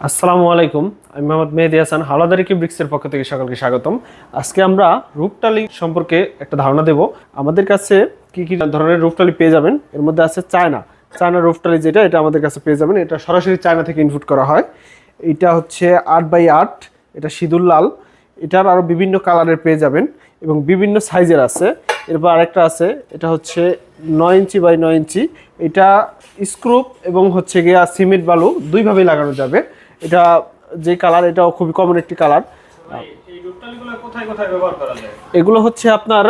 আসসালামু আলাইকুম, আমি মোহাম্মদ মেহেদি হাসান, হাওলাদারি ব্রিক্সের পক্ষ থেকে সকলকে স্বাগতম। আজকে আমরা রূপটালি সম্পর্কে একটা ধারণা দেব। আমাদের কাছে কি কি ধরনের রূপটালি পেয়ে যাবেন? এর মধ্যে আছে চায়না। চায়না রূপটালি যেটা, এটা আমাদের কাছে পেয়ে যাবেন। এটা সরাসরি চায়না থেকে ইনপুট করা হয়। এটা হচ্ছে আট বাই আট, এটা সিঁদুর লাল। এটার আরও বিভিন্ন কালারের পেয়ে যাবেন এবং বিভিন্ন সাইজের আছে। এরপর আরেকটা আছে, এটা হচ্ছে নয় ইঞ্চি বাই নয় ইঞ্চি। এটা স্ক্রুপ এবং হচ্ছে গিয়া সিমেন্ট বালু, দুইভাবেই লাগানো যাবে। এটা যে কালার এটাও খুবই কমন একটি কালার কোথায় কোথায় ব্যবহার এগুলো হচ্ছে আপনার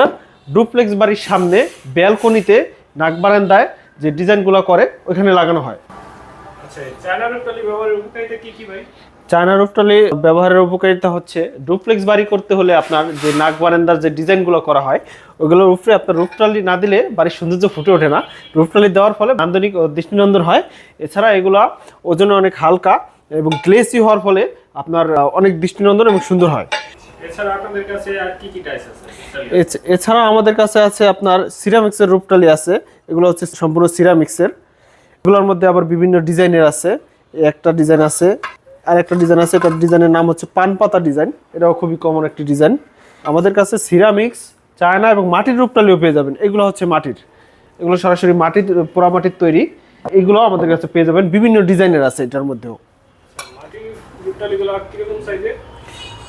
ডুপ্লেক্স বাড়ির সামনে ব্যালকনিতে নাক বারান্দায় যে ডিজাইনগুলো করে ওইখানে লাগানো হয়। আচ্ছা চায়না রূপটালি ব্যবহারের উপকারিতা কি কি ভাই? চায়না রুফটলি ব্যবহারের উপকারিতা হচ্ছে ডুপ্লেক্স বাড়ি করতে হলে আপনার যে নাক বারান্দার যে ডিজাইনগুলো করা হয় ওগুলোর উপরে আপনার রুফটলি না দিলে বাড়ির সৌন্দর্য ফুটে ওঠে না। রুফটলি দেওয়ার ফলে নান্দনিক ও দৃষ্টিনন্দন হয়। এছাড়া এগুলো ওজনে অনেক হালকা এবং গ্লেসি হওয়ার ফলে আপনার অনেক দৃষ্টিনন্দন এবং সুন্দর হয়। এছাড়া আমাদের কাছে আছে আপনার সিরামিক্সের রূপটালি আছে এগুলো হচ্ছে সম্পূর্ণ সিরামিক্সের এগুলোর মধ্যে আবার বিভিন্ন ডিজাইনের আছে একটা ডিজাইন আছে আর একটা ডিজাইন আছে এটার ডিজাইনের নাম হচ্ছে পান পাতা ডিজাইন এটাও খুবই কমন একটি ডিজাইন আমাদের কাছে সিরামিক্স চায়না এবং মাটির রূপটালিও পেয়ে যাবেন এগুলো হচ্ছে মাটির। এগুলো সরাসরি মাটির পোড়া মাটির তৈরি এগুলো আমাদের কাছে পেয়ে যাবেন বিভিন্ন ডিজাইনের আছে এটার মধ্যেও। কীরকম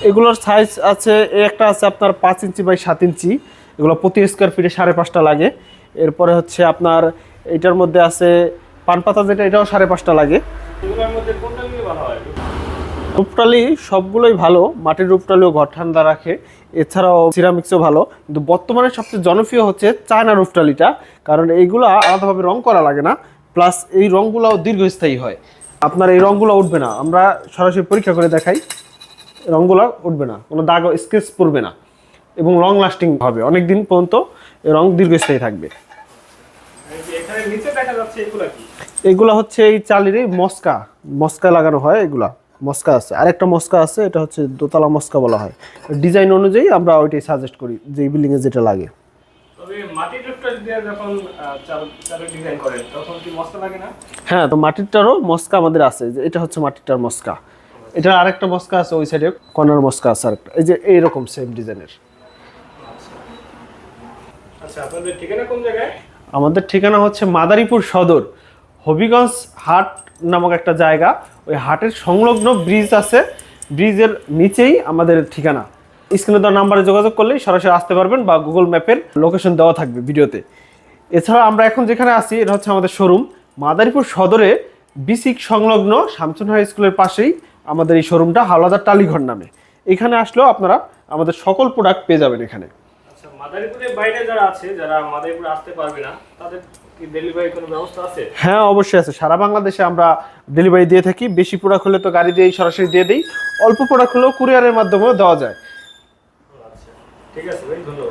এগুলোর সাইজ আছে একটা আছে আপনার পাঁচ ইঞ্চি বাই সাত ইঞ্চি। এগুলো প্রতি স্কোয়ার ফিটে সাড়ে পাঁচটা লাগে। এরপরে হচ্ছে আপনার এটার মধ্যে আছে পান পাতা যেটা এটাও সাড়ে পাঁচটা লাগে। রূপটালি সবগুলোই ভালো মাটির রূপটালিও ঘর ঠান্ডা রাখে। এছাড়াও সিরামিক্সও ভালো। কিন্তু বর্তমানে সবচেয়ে জনপ্রিয় হচ্ছে চায়না রূপটালিটা কারণ এইগুলো আলাদাভাবে রং করা লাগে না। প্লাস এই রঙগুলোও দীর্ঘস্থায়ী হয়। আপনার এই রঙগুলো উঠবে না। আমরা সরাসরি পরীক্ষা করে দেখাই। রঙগুলো উঠবে না। কোনো দাগ স্কেচ পড়বে না। এবং রং লাস্টিং হবে। অনেক দিন পর্যন্ত রং দীর্ঘস্থায়ী থাকবে। এগুলা হচ্ছে এই চালেরই মস্কা। মস্কা লাগানো হয় এগুলা। মস্কা আছে। আরেকটা মস্কা আছে, এটা হচ্ছে দোতলা মস্কা বলা হয়। ডিজাইন অনুযায়ী আমরা ওইটাই সাজেস্ট করি যে বিল্ডিংয়ে যেটা লাগে। তবে মাটির হ্যাঁ তো মাটিরটারও মস্কা আমাদের আছে যে এটা হচ্ছে মাটিরটার মস্কা। এটা আরেকটা মস্কা আছে ওই সাইডে কর্নার মস্কা আছে আরেকটা। এই যে এইরকম সেম ডিজাইনের আচ্ছা আপনাদের ঠিকানা কোন জায়গায়? আমাদের ঠিকানা হচ্ছে মাদারীপুর সদর হবিগঞ্জ হাট নামক একটা জায়গা। ওই হাটের সংলগ্ন ব্রিজ আছে। ব্রিজের নিচেই আমাদের ঠিকানা। স্ক্রিনে দেওয়া নাম্বারে যোগাযোগ করলেই সরাসরি আসতে পারবেন বা গুগল ম্যাপের লোকেশন দেওয়া থাকবে ভিডিওতে। এছাড়া আমরা এখন যেখানে আছি এটা হচ্ছে আমাদের শোরুম মাদারীপুর সদরে বিসিক সংলগ্ন শামসুন হাই স্কুলের পাশেই আমাদের এই শোরুমটা হাওলাদার টালিঘর নামে। এখানে আসলেও আপনারা আমাদের সকল প্রোডাক্ট পেয়ে যাবেন এখানে। আচ্ছা মাদারীপুরের বাইরে যারা আছে যারা মাদারীপুরে আসতে পারবে না তাদের কি ডেলিভারি কোনো ব্যবস্থা আছে? হ্যাঁ অবশ্যই আছে। সারা বাংলাদেশে আমরা ডেলিভারি দিয়ে থাকি। বেশি প্রোডাক্ট হলে তো গাড়ি দিয়েই সরাসরি দিয়ে দিই। অল্প প্রোডাক্ট হলেও কুরিয়ারের মাধ্যমেও দেওয়া যায়। ঠিক আছে ভাই ধন্যবাদ।